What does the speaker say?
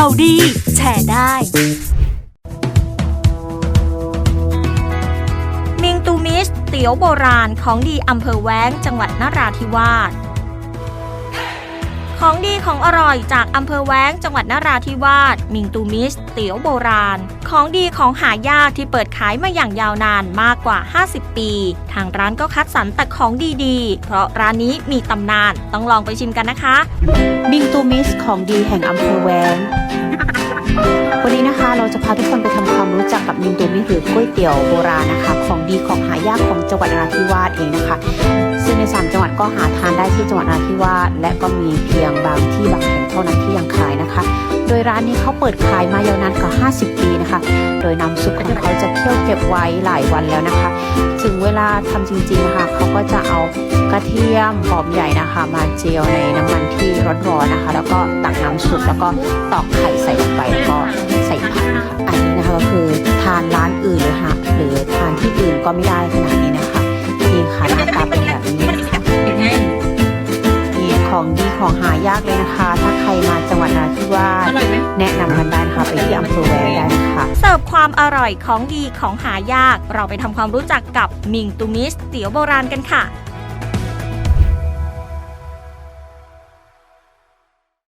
ข่าวดี แชร์ได้ มิงตูมิสเตี๋ยวโบราณของดีอำเภอแว้งจังหวัดนราธิวาส ของดีของอร่อยจากอำเภอแว้งจังหวัดนราธิวาสมิงตูมิส เตี๋ยวโบราณ ของดีของหายากที่เปิดขายมาอย่างยาวนานมากกว่า 50 ปี ทางร้านก็คัดสรรแต่ของดีๆ เพราะร้านนี้มีตำนานต้องลองไปชิมกันนะคะบิงตูมิสของดีแห่งอำเภอแวงวันนี้นะคะเราจะพาทุกคนไปทำความรู้จักกับบิงตูมิสหรือก๋วยเตี๋ยวโบราณนะคะ ของดีของหายากของจังหวัดนราธิวาสเองนะคะ ในสามจังหวัดก็หาทานได้ที่จังหวัดนาธิวาสและก็มีเพียงบางที่บางแห่งเท่านั้นที่ยังขายนะคะ โดยร้านนี้เขาเปิดขายมายาวนานกว่า 50 ปีนะคะ โดยน้ำซุปของเขาจะเคี่ยวเก็บไว้หลายวันแล้วนะคะ ถึงเวลาทำจริงๆนะคะเขาก็จะเอากระเทียมหอมใหญ่นะคะ มาเจียวในน้ำมันที่ร้อนๆนะคะ แล้วก็ตักน้ำซุปแล้วก็ตอกไข่ใส่ลงไปแล้วก็ใส่ผักนะคะอันนี้นะคะก็คือทานร้านอื่นหรือหาหรือทานที่อื่นก็ไม่ได้ขนาดนี้นะคะนี่ค่ะหน้าตาเป็นแบบนี้ ของดีของหายากเลยนะคะ ถ้าใครมาจังหวัดนราธิวาสแนะนำกันได้นะคะไปที่อำเภอแวงได้นะคะเสิร์ฟความอร่อยของดีของหายาก เราไปทำความรู้จักกับมิงตูมิสเตี๋ยวโบราณกันค่ะ